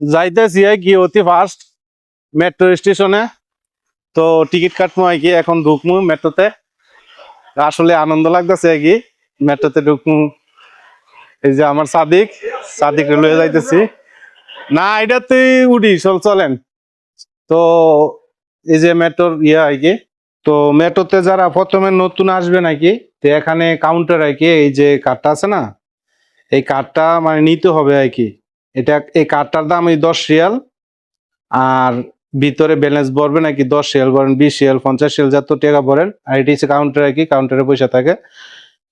যাইতেছি কি অতি ফাস্ট মেট্রো স্টেশনে তো টিকিট কাটবো আর কি, এখন ঢুকমু মেট্রোতে আসলে আনন্দ লাগতেছে আর কি মেট্রোতে ঢুকমু। এই যে আমার সাদিক সাদিক লয়ে যাইতেছি। না, এটা তুই উঠি, চল, চলেন। তো এই যে মেট্রোর ইয়ে আর কি, তো মেট্রোতে যারা প্রথমে নতুন আসবে নাকি তো এখানে কাউন্টার আর কি, এই যে কার্ডটা আছে না, এই কার্ডটা মানে নিতে হবে আর কি। এটা এই কার্ডটার দাম এই দশ রিয়াল। আর ভিতরে ব্যালেন্স ভরবে নাকি দশ রিয়াল ভরেন বিশ রিয়াল, পঞ্চাশ রিয়াল, যত টাকা ভরেন। আর এটি হচ্ছে কাউন্টার আর কি কাউন্টারে পয়সা থাকে।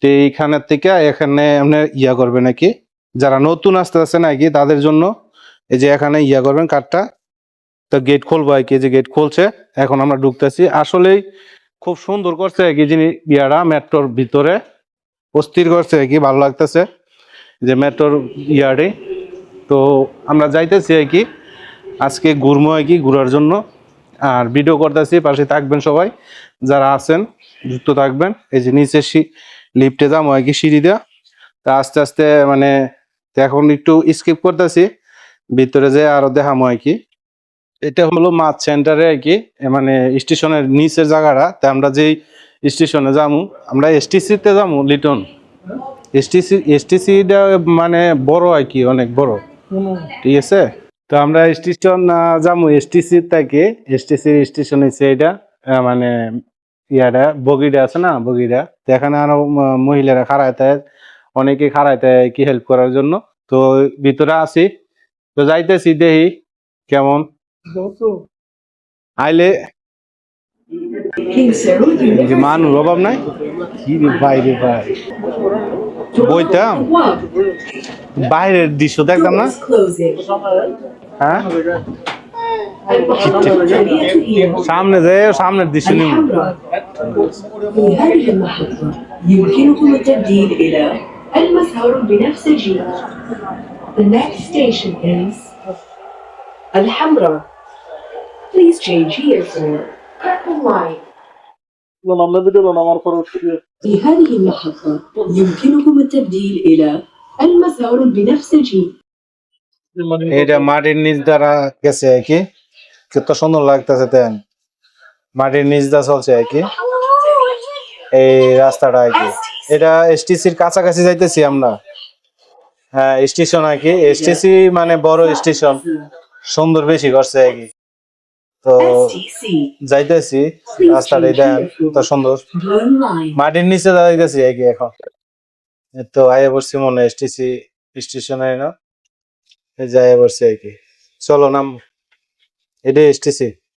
তো এইখানের থেকে এখানে আপনি ইয়া করবে নাকি যারা নতুন আসতে আসছে নাকি তাদের জন্য এই যে এখানে ইয়া করবেন কার্ডটা তো গেট খুলবো আর কি যে গেট খুলছে, এখন আমরা ঢুকতেছি। আসলেই খুব সুন্দর করছে আর কি যিনি ইয়ারা মেট্রোর ভিতরে। অস্থির করছে আর কি, ভালো লাগতেছে। যে মেট্রোর ইয়ারে। তো আমরা যাইতেছি আর কি। আজকে ঘুরবো আর কি ঘুরার জন্য। আর ভিডিও করতেছি, পাশে থাকবেন সবাই। যারা আছেন, যুক্ত থাকবেন। এই যে নিচে লিফটে যাব আর কি, সিঁড়ি দেওয়া তা আস্তে আস্তে মানে এখন একটু স্কিপ করতেছি। ভিতরে যে আরও দেখামো আর কি। এটা হলো মাছ সেন্টারে আর কি। মানে স্টেশনের নিচের জায়গাটা। তা আমরা যেই স্টেশনে যামু আমরা এসটিসি তে যামু লিটন এসটিসি এসটিসিটা মানে বড় আর কি, অনেক বড়। ঠিক আছে? তো আমরা স্টেশন যামু এসটিসি থেকে। এসটিসি স্টেশন হচ্ছে এটা আহ, মানে ইয়াটা বগিটা আছে না বগিটা? তো এখানে আরও মহিলারা খাড়াইতে অনেকে খাড়াইতে কি হেল্প করার জন্য। তো ভিতরে আছি তো যাইতেছি দেখি কেমন। আইলে যে মানুষ অভাব নাই। কি রে ভাই রে ভাই। বইতাম বাইরের দৃশ্য দেখতাম না হ্যাঁ সামনে যে সামনের দৃশ্য নিব في هذه المحطة يمكنكم التبديل إلى المسار بنفسجي. The next station is الحمراء. Please change here for Purple Line. في هذه المحطة يمكنكم التبديل إلى المسار البنفسجي. এটা মাটির নিচ দ্বারা গেছে আর কি কত সুন্দর লাগতেছে তেন মাটির নিচ দ্বারা চলছে আর কি এই রাস্তাটা আর কি এটা এসটিসির কাছাকাছি যাইতেছি আমরা হ্যাঁ স্টেশন আর কি এসটিসি মানে বড় স্টেশন সুন্দর বেশি করছে আর কি তো যাইতেছি রাস্তাটা এটা তো সুন্দর। মাটির নিচে যাইতেছি আর কি এখন। তো আইয়া পড়ছি মনে এসটিসি স্টেশনে না? এই যে আয়ে পড়ছি আর কি। চলো নাম। এটা এসটিসি